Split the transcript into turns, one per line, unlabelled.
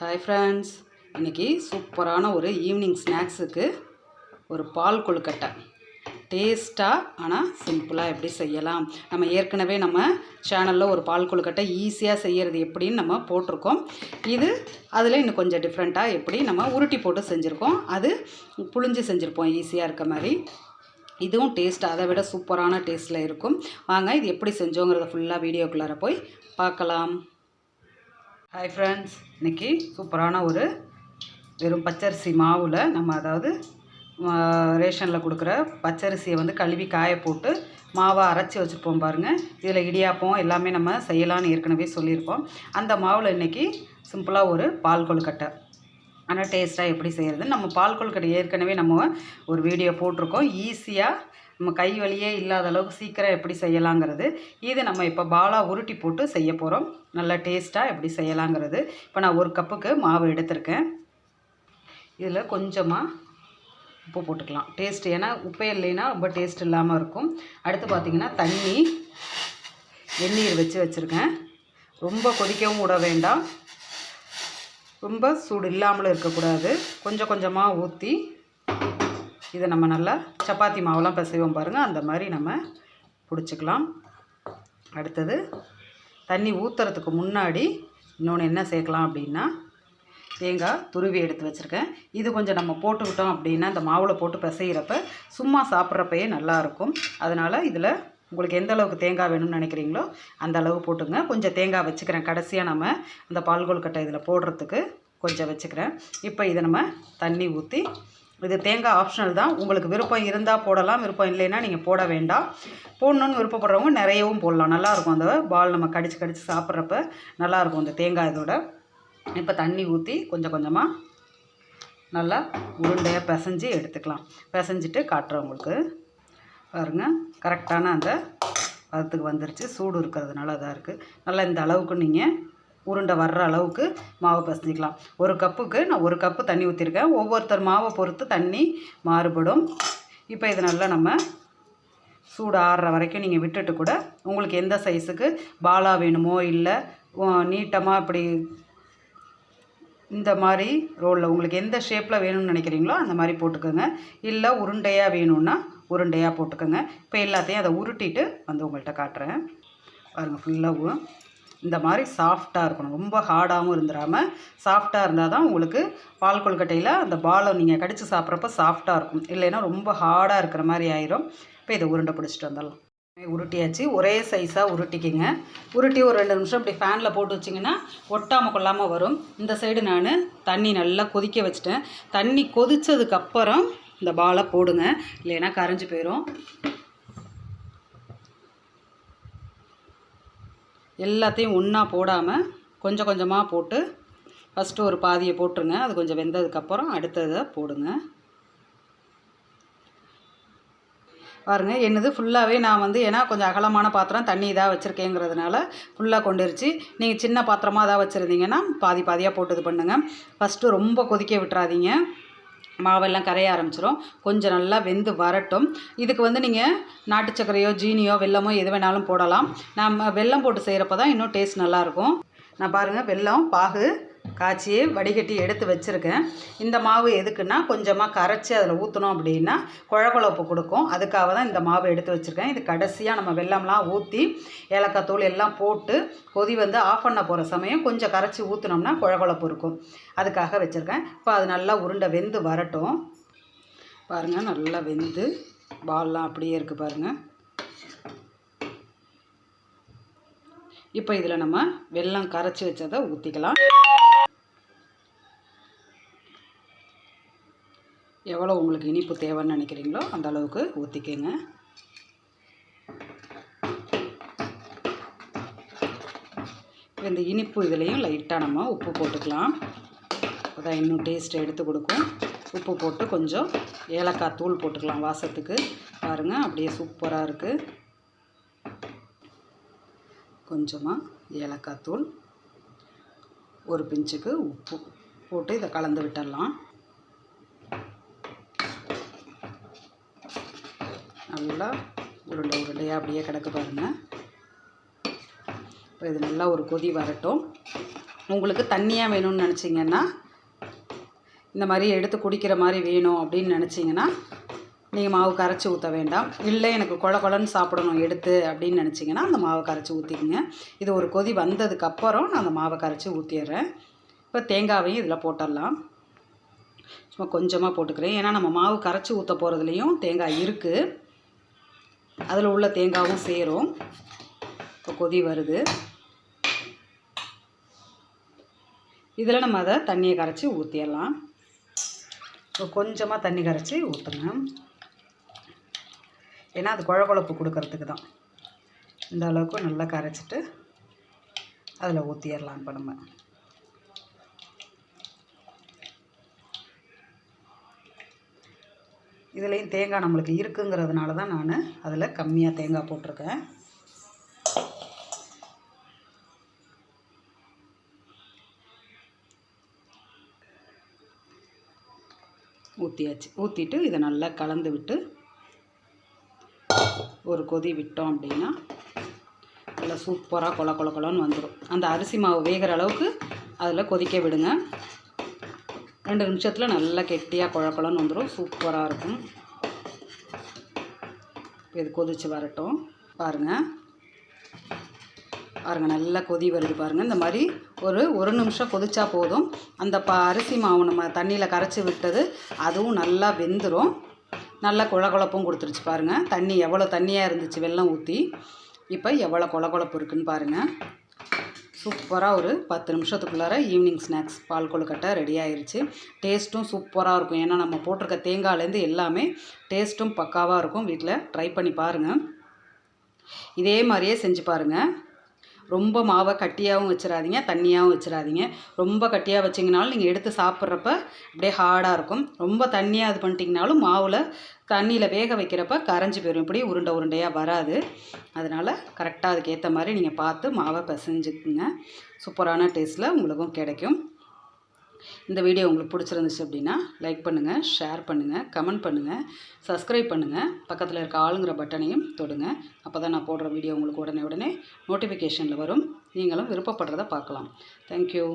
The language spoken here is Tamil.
ஹாய் ஃப்ரெண்ட்ஸ் இன்றைக்கி சூப்பரான ஒரு ஈவினிங் ஸ்நாக்ஸுக்கு ஒரு பால் கொழுக்கட்டை. டேஸ்ட்டாக ஆனால் சிம்பிளாக எப்படி செய்யலாம்? நம்ம ஏற்கனவே நம்ம சேனலில் ஒரு பால் கொழுக்கட்டை ஈஸியாக செய்கிறது எப்படின்னு நம்ம போட்டிருக்கோம். இது அதில் இன்னும் கொஞ்சம் டிஃப்ரெண்ட்டாக எப்படி நம்ம உருட்டி போட்டு செஞ்சுருக்கோம். அது புழிஞ்சு செஞ்சுருப்போம் ஈஸியாக இருக்க மாதிரி. இதுவும் டேஸ்ட் அதை விட சூப்பரான டேஸ்ட்டில் இருக்கும். வாங்க இது எப்படி செஞ்சோங்கிறத ஃபுல்லாக வீடியோக்குள்ளார போய் பார்க்கலாம். ஹாய் ஃப்ரெண்ட்ஸ் இன்றைக்கி சூப்பரான ஒரு வெறும் பச்சரிசி மாவில் நம்ம அதாவது ரேஷனில் கொடுக்குற பச்சரிசியை வந்து கழுவி காய போட்டு மாவை அரைச்சி வச்சுருப்போம் பாருங்கள் இதில் இடியாப்பம் எல்லாமே நம்ம செய்யலாம்னு ஏற்கனவே சொல்லியிருப்போம் அந்த மாவில் இன்றைக்கி சிம்பிளாக ஒரு பால் கொழுக்கட்டை. ஆனால் டேஸ்ட்டாக எப்படி செய்கிறது நம்ம பால் கொழுக்கட்டை ஏற்கனவே நம்ம ஒரு வீடியோ போட்டிருக்கோம். ஈஸியாக நம்ம கை வலியே இல்லாத அளவுக்கு சீக்கிரம் எப்படி செய்யலாங்கிறது. இது நம்ம இப்போ பாலா உருட்டி போட்டு செய்ய போகிறோம் நல்ல டேஸ்ட்டாக எப்படி செய்யலாங்கிறது. இப்போ நான் ஒரு கப்புக்கு மாவு எடுத்திருக்கேன். இதில் கொஞ்சமாக உப்பு போட்டுக்கலாம். டேஸ்ட் ஏன்னா உப்பே இல்லைன்னா ரொம்ப டேஸ்ட் இல்லாமல் இருக்கும். அடுத்து பார்த்திங்கன்னா தண்ணி வெந்நீர் வச்சு வச்சுருக்கேன். ரொம்ப கொதிக்கவும் விட வேண்டாம். ரொம்ப சூடு இல்லாமலும் இருக்கக்கூடாது. கொஞ்சம் கொஞ்சமாக ஊற்றி இதை நம்ம நல்லா சப்பாத்தி மாவுலாம் பிசைவோம் பாருங்கள் அந்த மாதிரி நம்ம பிடிச்சிக்கலாம். அடுத்தது தண்ணி ஊற்றுறதுக்கு முன்னாடி இன்னொன்று என்ன சேர்க்கலாம் அப்படின்னா தேங்காய் துருவி எடுத்து வச்சுருக்கேன். இது கொஞ்சம் நம்ம போட்டுக்கிட்டோம் அப்படின்னா இந்த மாவில் போட்டு பிசைகிறப்ப சும்மா சாப்பிட்றப்பயே நல்லாயிருக்கும் அதனால் இதில் உங்களுக்கு எந்த அளவுக்கு தேங்காய் வேணும்னு நினைக்கிறீங்களோ அந்த அளவு போட்டுங்க. கொஞ்சம் தேங்காய் வச்சுக்கிறேன். கடைசியாக நம்ம அந்த பால் கொழுக்கட்டை இதில் போடுறதுக்கு கொஞ்சம் வச்சுக்கிறேன். இப்போ இதை நம்ம தண்ணி ஊற்றி இது தேங்காய் ஆப்ஷனல் தான். உங்களுக்கு விருப்பம் இருந்தால் போடலாம் விருப்பம் இல்லைன்னா நீங்கள் போட வேண்டாம். போடணுன்னு விருப்பப்படுறவங்க நிறையவும் போடலாம். நல்லாயிருக்கும் அந்த பால் நம்ம கடிச்சு கடிச்சு சாப்பிட்றப்ப நல்லாயிருக்கும் அந்த தேங்காய் இதோட. இப்போ தண்ணி ஊற்றி கொஞ்சம் கொஞ்சமாக நல்லா உருண்டையாக பிசைஞ்சு எடுத்துக்கலாம். பிசைஞ்சிட்டு காட்டுறேன் உங்களுக்கு. பாருங்கள் கரெக்டான அந்த பதத்துக்கு வந்துருச்சு. சூடு இருக்கிறதுனால அதாக இருக்குது நல்லா இந்த அளவுக்கு நீங்கள் உருண்டை வர்ற அளவுக்கு மாவு பசஞ்சிக்கலாம். ஒரு கப்புக்கு நான் ஒரு கப்பு தண்ணி ஊற்றிருக்கேன் ஒவ்வொருத்தர் மாவை பொறுத்து தண்ணி மாறுபடும். இப்போ இது நல்லா நம்ம சூடு ஆறுற வரைக்கும் நீங்கள் விட்டுட்டு கூட உங்களுக்கு எந்த சைஸுக்கு பாலா வேணுமோ இல்லை நீட்டமாக இப்படி இந்த மாதிரி ரோலில் உங்களுக்கு எந்த ஷேப்பில் வேணும்னு நினைக்கிறீங்களோ அந்த மாதிரி போட்டுக்கோங்க. இல்லை உருண்டையாக வேணும்னா உருண்டையாக போட்டுக்கோங்க. இப்போ எல்லாத்தையும் அதை உருட்டிட்டு வந்து உங்கள்கிட்ட காட்டுறேன். பாருங்கள் ஃபுல்லாகவும் இந்த மாதிரி சாஃப்டாக இருக்கணும். ரொம்ப ஹார்டாகவும் இருந்துடாமல் சாஃப்டாக இருந்தால் தான் உங்களுக்கு பால் கொழுக்கட்டையில் அந்த பாலை நீங்கள் கடித்து சாப்பிட்றப்ப சாஃப்டாக இருக்கும். இல்லைன்னா ரொம்ப ஹார்டாக இருக்கிற மாதிரி ஆயிரும். இப்போ இதை உருண்டை பிடிச்சிட்டு வந்துடலாம். உருட்டியாச்சு. ஒரே சைஸாக உருட்டிக்கிங்க. உருட்டி ஒரு ரெண்டு நிமிஷம் இப்படி ஃபேனில் போட்டு வச்சிங்கன்னா ஒட்டாமல் கொள்ளாமல் வரும். இந்த சைடு நான் தண்ணி நல்லா கொதிக்க வச்சுட்டேன். தண்ணி கொதித்ததுக்கப்புறம் இந்த பாலை போடுங்க. இல்லைன்னா கரைஞ்சி போயிடும் எல்லாத்தையும் ஒன்றா போடாமல் கொஞ்சம் கொஞ்சமாக போட்டு ஃபஸ்ட்டு ஒரு பாதியை போட்டுருங்க. அது கொஞ்சம் வெந்ததுக்கப்புறம் அடுத்ததை போடுங்க. பாருங்கள் என்னது? ஃபுல்லாகவே நான் வந்து ஏன்னா கொஞ்சம் அகலமான பாத்திரம் தண்ணி இதாக வச்சுருக்கேங்கிறதுனால ஃபுல்லாக கொண்டுருச்சு. நீங்கள் சின்ன பாத்திரமாக இதாக வச்சுருந்தீங்கன்னா பாதி பாதியாக போட்டு இது பண்ணுங்கள் ஃபஸ்ட்டு ரொம்ப கொதிக்க விட்டுறாதீங்க. மாவெல்லாம் கரைய ஆரம்பிச்சிடும் கொஞ்சம் நல்லா வெந்து வரட்டும். இதுக்கு வந்து நீங்கள் நாட்டு சர்க்கரையோ ஜீனியோ வெல்லமோ எது வேணாலும் போடலாம். நம்ம வெல்லம் போட்டு செய்கிறப்ப தான் இன்னும் டேஸ்ட் நல்லாயிருக்கும் நான் பாருங்கள் வெல்லம் பாகு காய்ச்சி வடிகட்டி எடுத்து வச்சுருக்கேன். இந்த மாவு எதுக்குன்னா கொஞ்சமாக கரைச்சி அதில் ஊற்றணும் அப்படின்னா குழகுழப்பு கொடுக்கும். அதுக்காக தான் இந்த மாவு எடுத்து வச்சுருக்கேன். இது கடைசியாக நம்ம வெள்ளம்லாம் ஊற்றி ஏலக்காய் தூள் எல்லாம் போட்டு கொதி வந்து ஆஃப் பண்ண போகிற சமயம் கொஞ்சம் கரைச்சி ஊற்றினோம்னா குழகுழப்பு இருக்கும். அதுக்காக வச்சுருக்கேன். இப்போ அது நல்லா உருண்டை வெந்து வரட்டும். பாருங்கள் நல்லா வெந்து பால்லாம் அப்படியே இருக்குது பாருங்கள் இப்போ இதில் நம்ம வெல்லம் கரைச்சி வச்சதை ஊற்றிக்கலாம் எவ்வளோ உங்களுக்கு இனிப்பு தேவைன்னு நினைக்கிறீங்களோ அந்த அளவுக்கு ஊற்றிக்கங்க இந்த இனிப்பு இதுலேயும் லைட்டாக நம்ம உப்பு போட்டுக்கலாம். அதான் இன்னும் டேஸ்ட்டை எடுத்து கொடுக்கும். உப்பு போட்டு கொஞ்சம் ஏலக்காய் தூள் போட்டுக்கலாம் வாசத்துக்கு. பாருங்கள் அப்படியே சூப்பராக இருக்குது கொஞ்சமாக ஏலக்காய் தூள் ஒரு பிஞ்சுக்கு உப்பு போட்டு இதை கலந்து விட்டுடலாம். நல்லா உருண்டை உருண்டையாக அப்படியே கிடக்கு பாருங்கள் இப்போ இது நல்லா ஒரு கொதி வரட்டும். உங்களுக்கு தண்ணியாக வேணும்னு நினச்சிங்கன்னா இந்த மாதிரி எடுத்து குடிக்கிற மாதிரி வேணும் அப்படின்னு நினச்சிங்கன்னா நீங்கள் மாவு கரைச்சி ஊற்ற வேண்டாம். இல்லை எனக்கு கொல கொலன்னு சாப்பிடணும் எடுத்து அப்படின்னு நினச்சிங்கன்னா அந்த மாவை கரைச்சி ஊற்றிக்குங்க இது ஒரு கொதி வந்ததுக்கப்புறம் நான் அந்த மாவை கரைச்சி ஊற்றிடுறேன் இப்போ தேங்காவையும் இதில் போட்டுடலாம். சும்மா கொஞ்சமாக போட்டுக்கிறேன். ஏன்னா நம்ம மாவு கரைச்சி ஊற்ற போகிறதுலையும் தேங்காய் இருக்குது அதில் உள்ள தேங்காவும் சேரும். இப்போ கொதி வருது. இதில் நம்ம அதை தண்ணியை கரைச்சி ஊற்றிடலாம் இப்போ கொஞ்சமாக தண்ணி கரைச்சி ஊற்றுங்க ஏன்னா அது குழ குழப்பு கொடுக்கறதுக்கு தான். இந்த அளவுக்கு நல்லா கரைச்சிட்டு அதில் ஊற்றிடலாம் இப்போ நம்ம. இதுலேயும் தேங்காய் நம்மளுக்கு இருக்குங்கிறதுனால தான் நான் அதில் கம்மியாக தேங்காய் போட்டிருக்கேன். ஊற்றியாச்சு ஊற்றிட்டு இதை நல்லா கலந்து விட்டு ஒரு கொதி விட்டோம் அப்படின்னா நல்லா சூப்பராக கொல கொல கொலன்னு வந்துடும் அந்த அரிசி மாவு வேகிற அளவுக்கு அதில் கொதிக்க விடுங்க. ரெண்டு நிமிஷத்தில் நல்லா கெட்டியாக குழ வந்துடும் சூப்பராக இருக்கும். இப்போ இது கொதித்து வரட்டும். பாருங்கள் பாருங்கள் நல்லா கொதி வருது பாருங்கள் இந்த மாதிரி ஒரு ஒரு நிமிஷம் கொதிச்சா போதும். அந்த ப அரிசி மாவு நம்ம தண்ணியில் கரைச்சி விட்டது அதுவும் நல்லா வெந்துடும் நல்லா குழகுழப்பும் கொடுத்துருச்சு பாருங்கள் தண்ணி எவ்வளோ தண்ணியாக இருந்துச்சு வெள்ளம் ஊற்றி இப்போ எவ்வளோ குழகுழப்பு இருக்குன்னு பாருங்கள் சூப்பராக ஒரு பத்து நிமிஷத்துக்குள்ளார ஈவினிங் ஸ்நாக்ஸ் பால் கொழுக்கட்டை ரெடி ஆயிடுச்சு டேஸ்ட்டும் சூப்பராக இருக்கும். ஏன்னா நம்ம போட்டிருக்க தேங்காய்லேருந்து எல்லாமே டேஸ்ட்டும் பக்காவாக இருக்கும். வீட்டில் ட்ரை பண்ணி பாருங்கள் இதே மாதிரியே செஞ்சு பாருங்கள் ரொம்ப மாவை கட்டியாகவும் வச்சிடாதீங்க தண்ணியாகவும் வச்சிடாதீங்க ரொம்ப கட்டியாக வச்சிங்கனாலும் நீங்கள் எடுத்து சாப்பிட்றப்ப அப்படியே ஹார்டாக இருக்கும். ரொம்ப தண்ணியாக இது பண்ணிட்டீங்கனாலும் மாவில் தண்ணியில் வேக வைக்கிறப்ப கரைஞ்சி போயிடும் இப்படி உருண்டை உருண்டையாக வராது. அதனால் கரெக்டாக அதுக்கேற்ற மாதிரி நீங்கள் பார்த்து மாவை பிசைஞ்சுக்குங்க. சூப்பரான டேஸ்ட்டில் உங்களுக்கும் கிடைக்கும். இந்த வீடியோ உங்களுக்கு பிடிச்சிருந்துச்சு அப்படின்னா லைக் பண்ணுங்கள் ஷேர் பண்ணுங்கள் கமெண்ட் பண்ணுங்கள் சப்ஸ்கிரைப் பண்ணுங்கள் பக்கத்தில் இருக்க ஆளுங்கிற பட்டனையும் தொடுங்க. அப்போ தான் நான் போடுற வீடியோ உங்களுக்கு உடனே உடனே நோட்டிஃபிகேஷனில் வரும். நீங்களும் விருப்பப்படுறத பார்க்கலாம். தேங்க்யூ